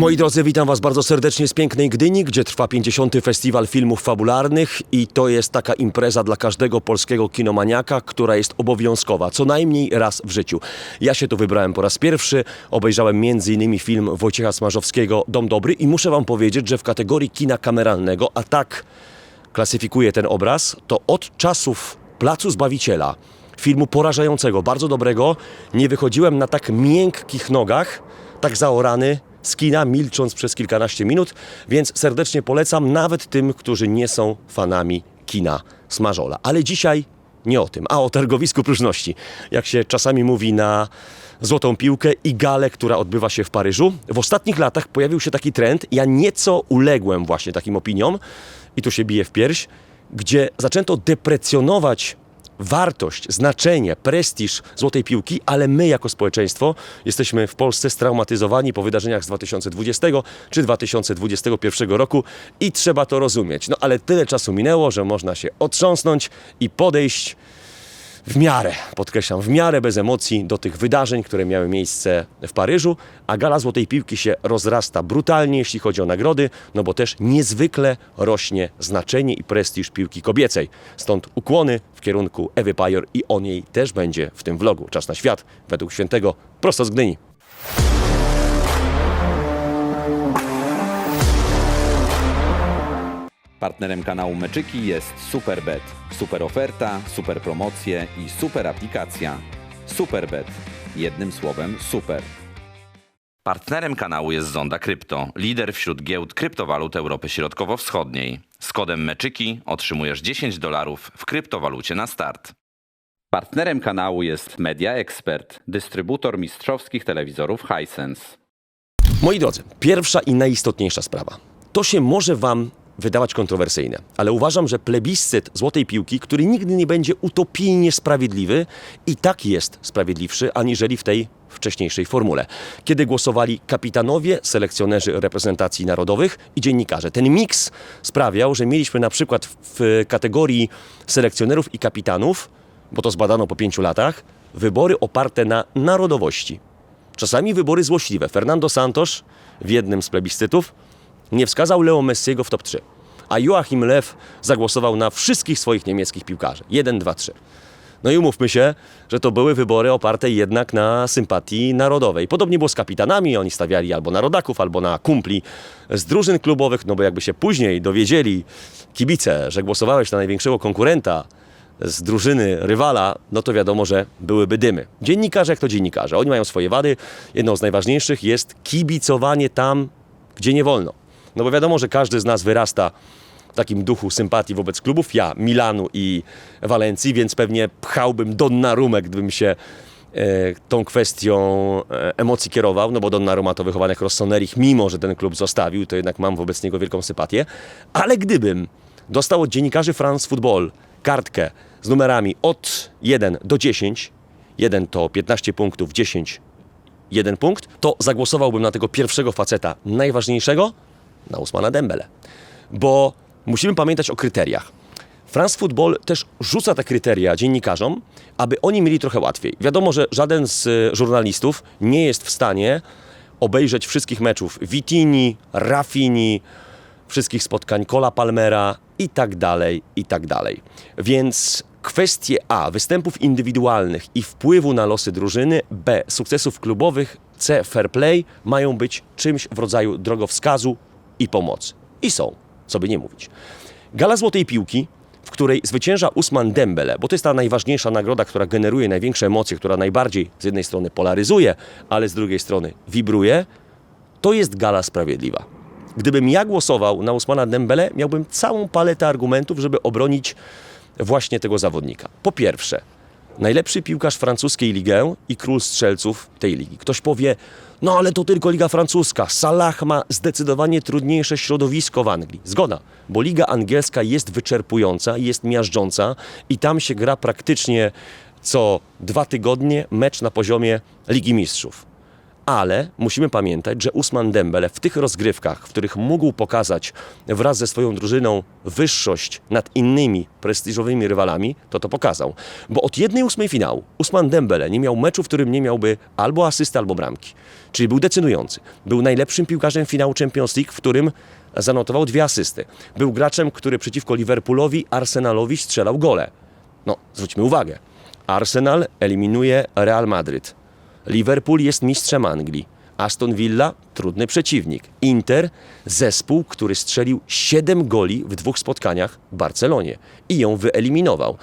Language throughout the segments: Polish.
Moi drodzy, witam Was bardzo serdecznie z pięknej Gdyni, gdzie trwa 50. Festiwal Filmów Fabularnych i to jest taka impreza dla każdego polskiego kinomaniaka, która jest obowiązkowa, co najmniej raz w życiu. Ja się tu wybrałem po raz pierwszy, obejrzałem m.in. film Wojciecha Smarzowskiego Dom Dobry i muszę Wam powiedzieć, że w kategorii kina kameralnego, a tak klasyfikuje ten obraz, to od czasów Placu Zbawiciela, filmu porażającego, bardzo dobrego, nie wychodziłem na tak miękkich nogach, tak zaorany z kina, milcząc przez kilkanaście minut, więc serdecznie polecam nawet tym, którzy nie są fanami kina Smażola. Ale dzisiaj nie o tym, a o targowisku próżności. Jak się czasami mówi na złotą piłkę i galę, która odbywa się w Paryżu. W ostatnich latach pojawił się taki trend, ja nieco uległem właśnie takim opiniom i tu się bije w pierś, gdzie zaczęto deprecjonować wartość, znaczenie, prestiż złotej piłki, ale my jako społeczeństwo jesteśmy w Polsce straumatyzowani po wydarzeniach z 2020 czy 2021 roku i trzeba to rozumieć. No ale tyle czasu minęło, że można się otrząsnąć i podejść w miarę, podkreślam, w miarę bez emocji do tych wydarzeń, które miały miejsce w Paryżu, a gala Złotej Piłki się rozrasta brutalnie, jeśli chodzi o nagrody, no bo też niezwykle rośnie znaczenie i prestiż piłki kobiecej. Stąd ukłony w kierunku Ewy Pajor i on jej też będzie w tym vlogu. Czas na świat, według świętego, prosto z Gdyni. Partnerem kanału Meczyki jest Superbet. Super oferta, super promocje i super aplikacja. Superbet. Jednym słowem super. Partnerem kanału jest Zonda Krypto, lider wśród giełd kryptowalut Europy Środkowo-Wschodniej. Z kodem Meczyki otrzymujesz 10 dolarów w kryptowalucie na start. Partnerem kanału jest Media Expert, dystrybutor mistrzowskich telewizorów Hisense. Moi drodzy, pierwsza i najistotniejsza sprawa. To się może Wam wydawać kontrowersyjne, ale uważam, że plebiscyt złotej piłki, który nigdy nie będzie utopijnie sprawiedliwy, i tak jest sprawiedliwszy aniżeli w tej wcześniejszej formule. Kiedy głosowali kapitanowie, selekcjonerzy reprezentacji narodowych i dziennikarze. Ten miks sprawiał, że mieliśmy na przykład w kategorii selekcjonerów i kapitanów, bo to zbadano po pięciu latach, wybory oparte na narodowości. Czasami wybory złośliwe. Fernando Santos w jednym z plebiscytów nie wskazał Leo Messiego w top 3, a Joachim Lew zagłosował na wszystkich swoich niemieckich piłkarzy. 1, 2, 3. No i umówmy się, że to były wybory oparte jednak na sympatii narodowej. Podobnie było z kapitanami, oni stawiali albo na rodaków, albo na kumpli z drużyn klubowych, no bo jakby się później dowiedzieli kibice, że głosowałeś na największego konkurenta z drużyny rywala, no to wiadomo, że byłyby dymy. Dziennikarze jak to dziennikarze, oni mają swoje wady. Jedną z najważniejszych jest kibicowanie tam, gdzie nie wolno. No bo wiadomo, że każdy z nas wyrasta w takim duchu sympatii wobec klubów. Ja Milanu i Walencji, więc pewnie pchałbym Donnarumę, gdybym się e, tą kwestią e, emocji kierował, no bo Donnarumma to wychowanek Rossonerich, mimo że ten klub zostawił, to jednak mam wobec niego wielką sympatię. Ale gdybym dostał od dziennikarzy France Football kartkę z numerami od 1 do 10, 1 to 15 punktów, 10 jeden punkt, to zagłosowałbym na tego pierwszego faceta najważniejszego, na Usmana Dembele. Bo musimy pamiętać o kryteriach. France Football też rzuca te kryteria dziennikarzom, aby oni mieli trochę łatwiej. Wiadomo, że żaden z y, żurnalistów nie jest w stanie obejrzeć wszystkich meczów Vitini, Raffini, wszystkich spotkań Cola Palmera i tak dalej, i tak dalej. Więc kwestie A, występów indywidualnych i wpływu na losy drużyny, B, sukcesów klubowych, C, fair play mają być czymś w rodzaju drogowskazu i pomocy. I są, co by nie mówić. Gala Złotej Piłki, w której zwycięża Usman Dembele, bo to jest ta najważniejsza nagroda, która generuje największe emocje, która najbardziej z jednej strony polaryzuje, ale z drugiej strony wibruje, to jest gala sprawiedliwa. Gdybym ja głosował na Usmana Dembele, miałbym całą paletę argumentów, żeby obronić właśnie tego zawodnika. Po pierwsze, najlepszy piłkarz francuskiej ligę i król strzelców tej ligi. Ktoś powie, no ale to tylko liga francuska. Salah ma zdecydowanie trudniejsze środowisko w Anglii. Zgoda, bo liga angielska jest wyczerpująca, jest miażdżąca i tam się gra praktycznie co dwa tygodnie mecz na poziomie Ligi Mistrzów. Ale musimy pamiętać, że Usman Dembele w tych rozgrywkach, w których mógł pokazać wraz ze swoją drużyną wyższość nad innymi prestiżowymi rywalami, to to pokazał. Bo od jednej ósmej finału Usman Dembele nie miał meczu, w którym nie miałby albo asysty, albo bramki. Czyli był decydujący. Był najlepszym piłkarzem finału Champions League, w którym zanotował dwie asysty. Był graczem, który przeciwko Liverpoolowi, Arsenalowi strzelał gole. No, zwróćmy uwagę. Arsenal eliminuje Real Madryt. Liverpool jest mistrzem Anglii. Aston Villa trudny przeciwnik. Inter zespół, który strzelił 7 goli w dwóch spotkaniach w Barcelonie i ją wyeliminował.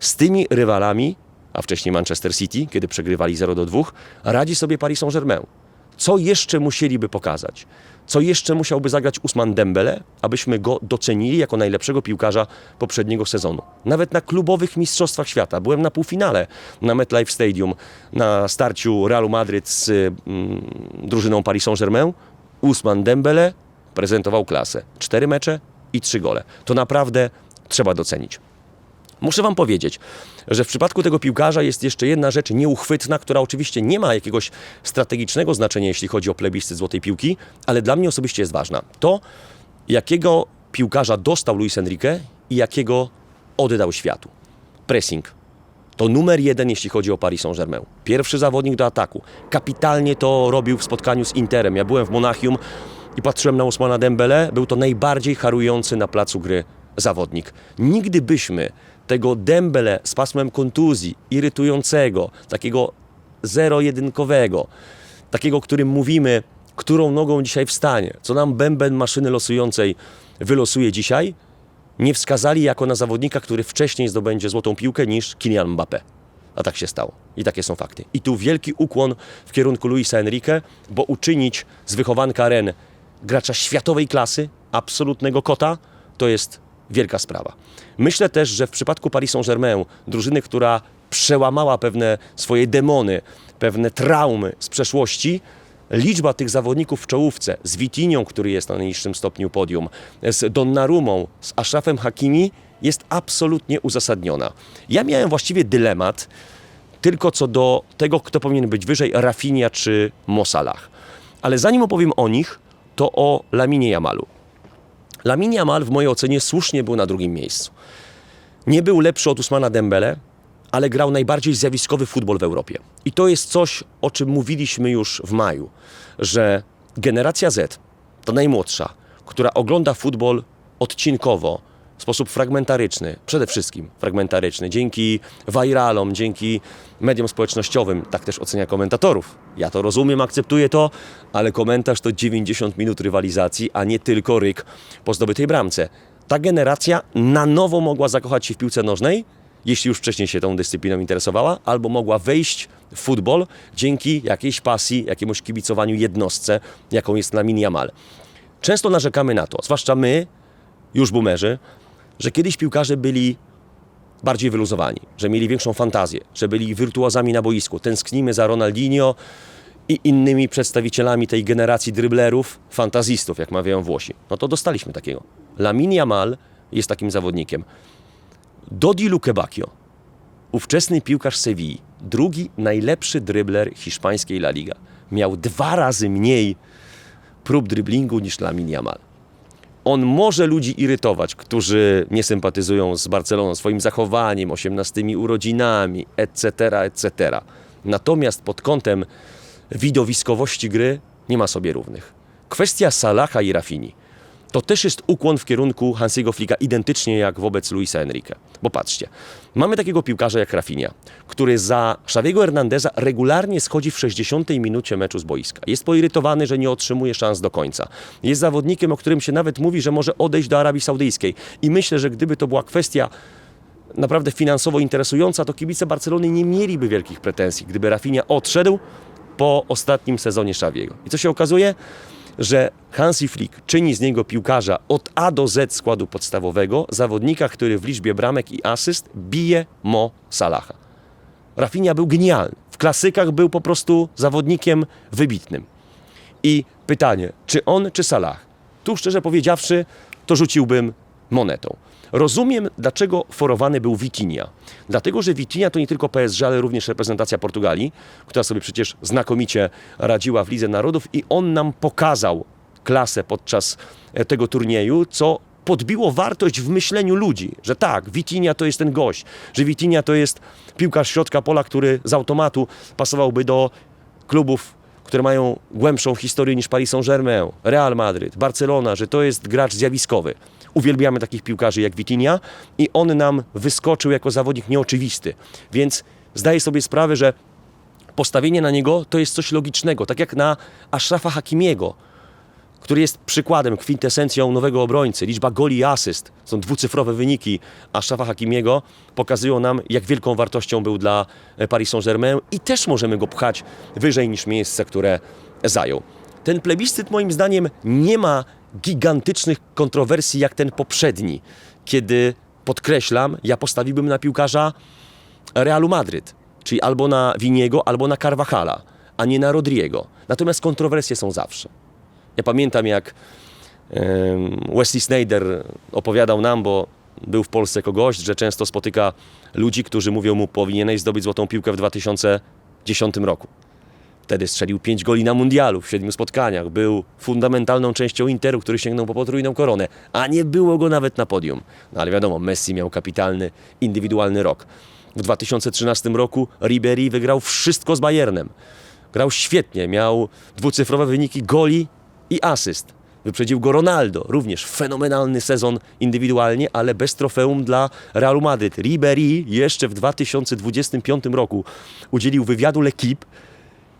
Z tymi rywalami, a wcześniej Manchester City, kiedy przegrywali 0 do 2, radzi sobie Paris Saint-Germain. Co jeszcze musieliby pokazać? Co jeszcze musiałby zagrać Usman Dembele, abyśmy go docenili jako najlepszego piłkarza poprzedniego sezonu? Nawet na klubowych mistrzostwach świata. Byłem na półfinale na MetLife Stadium na starciu Realu Madryt z mm, drużyną Paris Saint-Germain. Usman Dembele prezentował klasę. Cztery mecze i trzy gole. To naprawdę trzeba docenić. Muszę Wam powiedzieć, że w przypadku tego piłkarza jest jeszcze jedna rzecz nieuchwytna, która oczywiście nie ma jakiegoś strategicznego znaczenia, jeśli chodzi o plebiscyt złotej piłki, ale dla mnie osobiście jest ważna. To, jakiego piłkarza dostał Luis Enrique i jakiego oddał światu. Pressing. To numer jeden, jeśli chodzi o Paris Saint-Germain. Pierwszy zawodnik do ataku. Kapitalnie to robił w spotkaniu z Interem. Ja byłem w Monachium i patrzyłem na Usmana Dembele. Był to najbardziej harujący na placu gry zawodnik. Nigdy byśmy tego Dembele z pasmem kontuzji, irytującego, takiego zero-jedynkowego, takiego, którym mówimy, którą nogą dzisiaj wstanie, co nam bęben maszyny losującej wylosuje dzisiaj, nie wskazali jako na zawodnika, który wcześniej zdobędzie złotą piłkę niż Kylian Mbappé. A tak się stało. I takie są fakty. I tu wielki ukłon w kierunku Luisa Enrique, bo uczynić z wychowanka Ren gracza światowej klasy, absolutnego kota, to jest wielka sprawa. Myślę też, że w przypadku Paris Saint-Germain, drużyny, która przełamała pewne swoje demony, pewne traumy z przeszłości, liczba tych zawodników w czołówce, z Witinią, który jest na najniższym stopniu podium, z Donnarumą, z Ashrafem Hakimi, jest absolutnie uzasadniona. Ja miałem właściwie dylemat tylko co do tego, kto powinien być wyżej, Rafinha czy Mosalah. Ale zanim opowiem o nich, to o Laminie Jamalu. Lamin Jamal w mojej ocenie słusznie był na drugim miejscu. Nie był lepszy od Usmana Dembele, ale grał najbardziej zjawiskowy futbol w Europie. I to jest coś, o czym mówiliśmy już w maju, że generacja Z, ta najmłodsza, która ogląda futbol odcinkowo, w sposób fragmentaryczny, przede wszystkim fragmentaryczny, dzięki viralom, dzięki mediom społecznościowym, tak też ocenia komentatorów. Ja to rozumiem, akceptuję to, ale komentarz to 90 minut rywalizacji, a nie tylko ryk po zdobytej bramce. Ta generacja na nowo mogła zakochać się w piłce nożnej, jeśli już wcześniej się tą dyscypliną interesowała, albo mogła wejść w futbol dzięki jakiejś pasji, jakiemuś kibicowaniu jednostce, jaką jest Lamin Jamal. Często narzekamy na to, zwłaszcza my, już boomerzy, że kiedyś piłkarze byli bardziej wyluzowani, że mieli większą fantazję, że byli wirtuozami na boisku. Tęsknimy za Ronaldinho i innymi przedstawicielami tej generacji dryblerów, fantazistów, jak mawiają Włosi. No to dostaliśmy takiego. Lamin Jamal jest takim zawodnikiem. Dodi Lukebakio, ówczesny piłkarz Sewilli, drugi najlepszy drybler hiszpańskiej La Liga, miał dwa razy mniej prób dryblingu niż Lamin Jamal. On może ludzi irytować, którzy nie sympatyzują z Barceloną swoim zachowaniem, 18 urodzinami, etc., etc. Natomiast pod kątem widowiskowości gry nie ma sobie równych. Kwestia Salaha i Rafini to też jest ukłon w kierunku Hansiego Flicka, identycznie jak wobec Luisa Enrique. Bo patrzcie, mamy takiego piłkarza jak Rafinha, który za Xaviego Hernandeza regularnie schodzi w 60 minucie meczu z boiska. Jest poirytowany, że nie otrzymuje szans do końca. Jest zawodnikiem, o którym się nawet mówi, że może odejść do Arabii Saudyjskiej. I myślę, że gdyby to była kwestia naprawdę finansowo interesująca, to kibice Barcelony nie mieliby wielkich pretensji, gdyby Rafinha odszedł po ostatnim sezonie Xaviego. I co się okazuje? Że Hansi Flick czyni z niego piłkarza od A do Z składu podstawowego, zawodnika, który w liczbie bramek i asyst bije Mo Salaha. Rafinha był genialny. W klasykach był po prostu zawodnikiem wybitnym. I pytanie, czy on, czy Salah? Tu szczerze powiedziawszy, to rzuciłbym monetą. Rozumiem, dlaczego forowany był Vitinha. Dlatego, że Vitinha to nie tylko PSG, ale również reprezentacja Portugalii, która sobie przecież znakomicie radziła w Lidze Narodów i on nam pokazał klasę podczas e, tego turnieju, co podbiło wartość w myśleniu ludzi, że tak, Vitinha to jest ten gość, że Vitinha to jest piłkarz środka pola, który z automatu pasowałby do klubów, które mają głębszą historię niż Paris Saint-Germain, Real Madryt, Barcelona, że to jest gracz zjawiskowy. Uwielbiamy takich piłkarzy jak Vitinha i on nam wyskoczył jako zawodnik nieoczywisty. Więc zdaję sobie sprawę, że postawienie na niego to jest coś logicznego, tak jak na Ashrafa Hakimiego, który jest przykładem, kwintesencją nowego obrońcy. Liczba goli i asyst, są dwucyfrowe wyniki Ashrafa Hakimiego, pokazują nam, jak wielką wartością był dla e, Paris Saint-Germain i też możemy go pchać wyżej niż miejsce, które zajął. Ten plebiscyt moim zdaniem nie ma gigantycznych kontrowersji jak ten poprzedni, kiedy, podkreślam, ja postawiłbym na piłkarza Realu Madryt, czyli albo na Winiego, albo na Carvajala, a nie na Rodriego. Natomiast kontrowersje są zawsze. Ja pamiętam, jak Wesley Snyder opowiadał nam, bo był w Polsce jako gość, że często spotyka ludzi, którzy mówią mu, powinieneś zdobyć złotą piłkę w 2010 roku. Wtedy strzelił 5 goli na mundialu w siedmiu spotkaniach. Był fundamentalną częścią Interu, który sięgnął po potrójną koronę, a nie było go nawet na podium. No ale wiadomo, Messi miał kapitalny, indywidualny rok. W 2013 roku Ribery wygrał wszystko z Bayernem. Grał świetnie, miał dwucyfrowe wyniki goli i asyst. Wyprzedził go Ronaldo, również fenomenalny sezon indywidualnie, ale bez trofeum dla Realu Madryt. Ribery jeszcze w 2025 roku udzielił wywiadu L'Equipe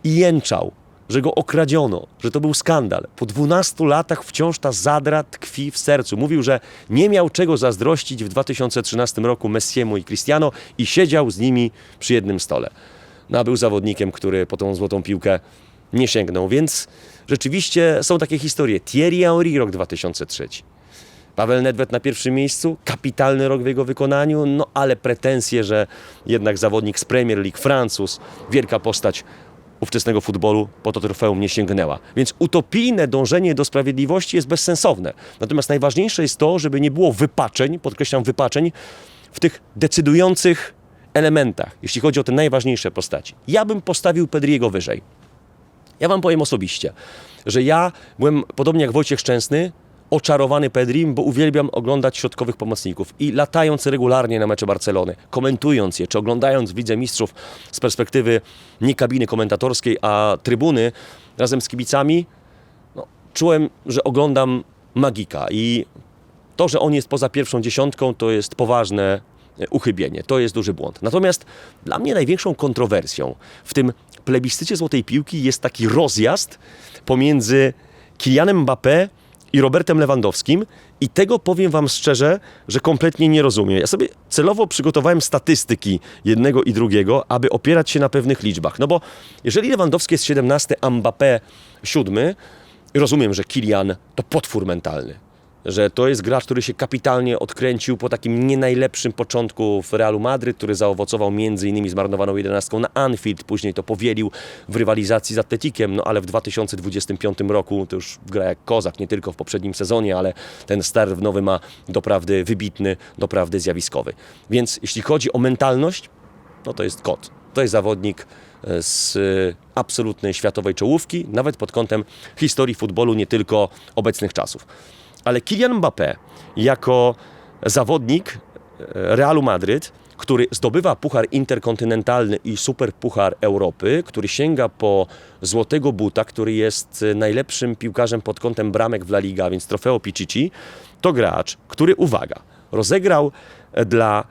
i jęczał, że go okradziono, że to był skandal. Po 12 latach wciąż ta zadra tkwi w sercu. Mówił, że nie miał czego zazdrościć w 2013 roku Messiemu i Cristiano i siedział z nimi przy jednym stole. No, a był zawodnikiem, który po tą złotą piłkę nie sięgnął, więc rzeczywiście są takie historie. Thierry Henry, rok 2003. Paweł Nedved na pierwszym miejscu, kapitalny rok w jego wykonaniu, no ale pretensje, że jednak zawodnik z Premier League, Francuz, wielka postać ówczesnego futbolu po to trofeum nie sięgnęła. Więc utopijne dążenie do sprawiedliwości jest bezsensowne. Natomiast najważniejsze jest to, żeby nie było wypaczeń, podkreślam wypaczeń, w tych decydujących elementach, jeśli chodzi o te najważniejsze postaci. Ja bym postawił Pedriego wyżej. Ja wam powiem osobiście, że ja byłem, podobnie jak Wojciech Szczęsny, oczarowany Pedrim, bo uwielbiam oglądać środkowych pomocników i latając regularnie na mecze Barcelony, komentując je, czy oglądając w Lidze Mistrzów z perspektywy nie kabiny komentatorskiej, a trybuny razem z kibicami, no, czułem, że oglądam magika i to, że on jest poza pierwszą dziesiątką, to jest poważne e, uchybienie. To jest duży błąd. Natomiast dla mnie największą kontrowersją w tym plebiscycie złotej piłki jest taki rozjazd pomiędzy Kylianem Mbappé i Robertem Lewandowskim i tego powiem wam szczerze, że kompletnie nie rozumiem. Ja sobie celowo przygotowałem statystyki jednego i drugiego, aby opierać się na pewnych liczbach. No bo jeżeli Lewandowski jest 17, a Mbappé 7, rozumiem, że Kylian to potwór mentalny że to jest gracz, który się kapitalnie odkręcił po takim nie najlepszym początku w Realu Madryt, który zaowocował innymi zmarnowaną jedenastką na Anfield, później to powielił w rywalizacji z Atletikiem, no ale w 2025 roku to już gra jak kozak, nie tylko w poprzednim sezonie, ale ten start w nowy ma doprawdy wybitny, doprawdy zjawiskowy. Więc jeśli chodzi o mentalność, no to jest kot. To jest zawodnik e, z e, absolutnej światowej czołówki, nawet pod kątem historii futbolu, nie tylko obecnych czasów. Ale Kylian Mbappé jako zawodnik e, Realu Madryt, który zdobywa puchar interkontynentalny i super puchar Europy, który sięga po złotego buta, który jest e, najlepszym piłkarzem pod kątem bramek w La Liga, więc trofeo Pichichi, to gracz, który, uwaga, rozegrał e, dla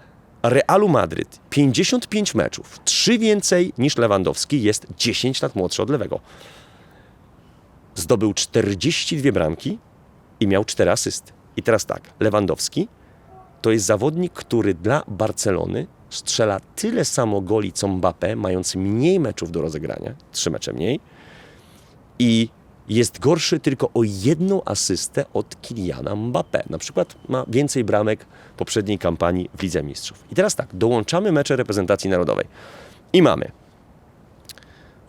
Realu Madryt 55 meczów, trzy więcej niż Lewandowski, jest 10 lat młodszy od lewego. Zdobył 42 bramki i miał 4 asysty. I teraz tak, Lewandowski to jest zawodnik, który dla Barcelony strzela tyle samo goli co Mbappé, mając mniej meczów do rozegrania, trzy mecze mniej, i jest gorszy tylko o jedną asystę od Kiliana Mbappé. Na przykład ma więcej bramek poprzedniej kampanii w Lidze Mistrzów. I teraz tak, dołączamy mecze reprezentacji narodowej. I mamy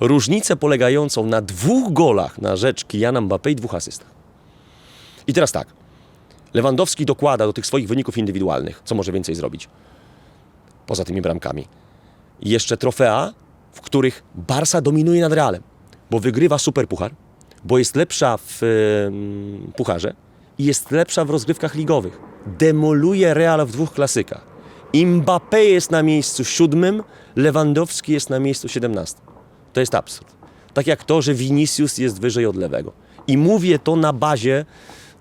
różnicę polegającą na dwóch golach na rzecz Kiliana Mbappé i dwóch asystach. I teraz tak, Lewandowski dokłada do tych swoich wyników indywidualnych, co może więcej zrobić poza tymi bramkami. I jeszcze trofea, w których Barsa dominuje nad Realem, bo wygrywa superpuchar, bo jest lepsza w pucharze i jest lepsza w rozgrywkach ligowych. Demoluje Real w dwóch klasykach. Mbappé jest na miejscu siódmym, Lewandowski jest na miejscu siedemnastym. To jest absurd. Tak jak to, że Vinicius jest wyżej od lewego. I mówię to na bazie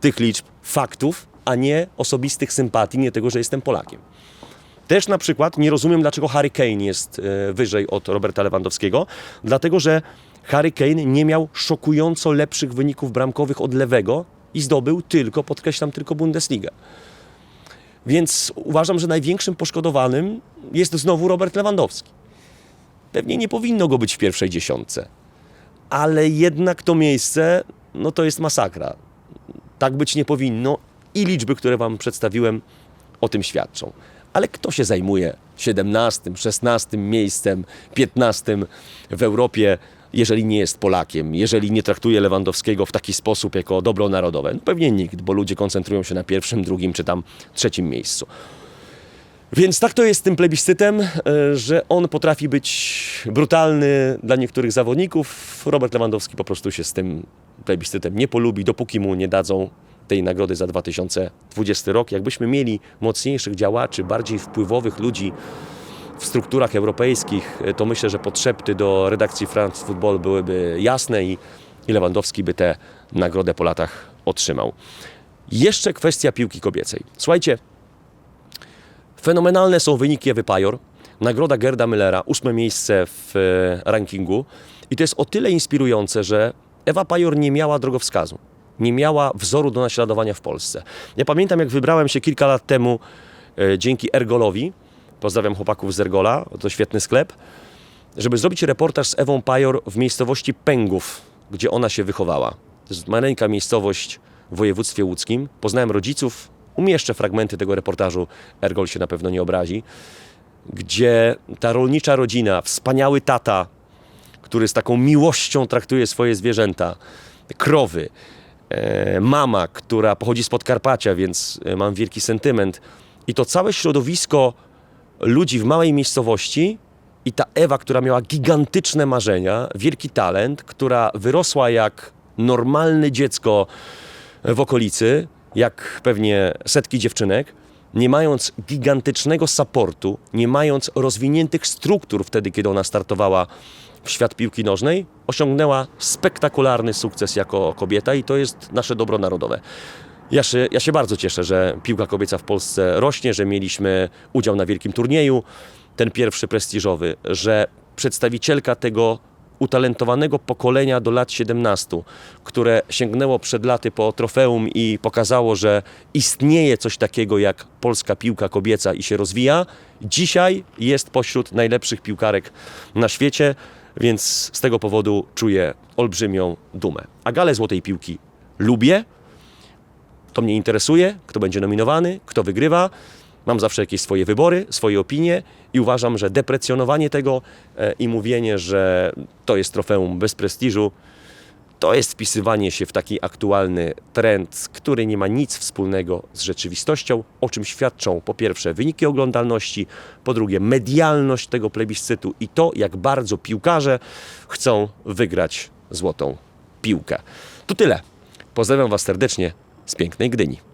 tych liczb, faktów, a nie osobistych sympatii, nie tego, że jestem Polakiem. Też na przykład nie rozumiem, dlaczego Harry Kane jest e, wyżej od Roberta Lewandowskiego, dlatego że Harry Kane nie miał szokująco lepszych wyników bramkowych od lewego i zdobył tylko, podkreślam, tylko Bundesligę. Więc uważam, że największym poszkodowanym jest znowu Robert Lewandowski. Pewnie nie powinno go być w pierwszej dziesiątce, ale jednak to miejsce, no to jest masakra. Tak być nie powinno i liczby, które Wam przedstawiłem, o tym świadczą. Ale kto się zajmuje 17, 16 miejscem, 15 w Europie, jeżeli nie jest Polakiem, jeżeli nie traktuje Lewandowskiego w taki sposób jako dobro narodowe? No pewnie nikt, bo ludzie koncentrują się na pierwszym, drugim czy tam trzecim miejscu. Więc tak to jest z tym plebiscytem, e, że on potrafi być brutalny dla niektórych zawodników. Robert Lewandowski po prostu się z tym plebiscytem nie polubi, dopóki mu nie dadzą tej nagrody za 2020 rok. Jakbyśmy mieli mocniejszych działaczy, bardziej wpływowych ludzi w strukturach europejskich, to myślę, że potrzeby do redakcji France Football byłyby jasne i, i Lewandowski by tę nagrodę po latach otrzymał. Jeszcze kwestia piłki kobiecej. Słuchajcie, Fenomenalne są wyniki Ewy Pajor. Nagroda Gerda Müllera, ósme miejsce w e, rankingu. I to jest o tyle inspirujące, że Ewa Pajor nie miała drogowskazu. Nie miała wzoru do naśladowania w Polsce. Ja pamiętam, jak wybrałem się kilka lat temu e, dzięki Ergolowi, pozdrawiam chłopaków z Ergola, to świetny sklep, żeby zrobić reportaż z Ewą Pajor w miejscowości Pęgów, gdzie ona się wychowała. To jest maleńka miejscowość w województwie łódzkim. Poznałem rodziców, umieszczę fragmenty tego reportażu, Ergol się na pewno nie obrazi, gdzie ta rolnicza rodzina, wspaniały tata, który z taką miłością traktuje swoje zwierzęta, krowy, e, mama, która pochodzi z Podkarpacia, więc e, mam wielki sentyment. I to całe środowisko ludzi w małej miejscowości i ta Ewa, która miała gigantyczne marzenia, wielki talent, która wyrosła jak normalne dziecko w okolicy, jak pewnie setki dziewczynek, nie mając gigantycznego supportu, nie mając rozwiniętych struktur wtedy, kiedy ona startowała w świat piłki nożnej, osiągnęła spektakularny sukces jako kobieta i to jest nasze dobro narodowe. Ja się, ja się bardzo cieszę, że piłka kobieca w Polsce rośnie, że mieliśmy udział na wielkim turnieju, ten pierwszy prestiżowy, że przedstawicielka tego utalentowanego pokolenia do lat 17, które sięgnęło przed laty po trofeum i pokazało, że istnieje coś takiego jak polska piłka kobieca i się rozwija, dzisiaj jest pośród najlepszych piłkarek na świecie, więc z tego powodu czuję olbrzymią dumę. A galę złotej piłki lubię, to mnie interesuje, kto będzie nominowany, kto wygrywa. Mam zawsze jakieś swoje wybory, swoje opinie i uważam, że deprecjonowanie tego e, i mówienie, że to jest trofeum bez prestiżu, to jest wpisywanie się w taki aktualny trend, który nie ma nic wspólnego z rzeczywistością, o czym świadczą po pierwsze wyniki oglądalności, po drugie medialność tego plebiscytu i to, jak bardzo piłkarze chcą wygrać złotą piłkę. To tyle. Pozdrawiam Was serdecznie z pięknej Gdyni.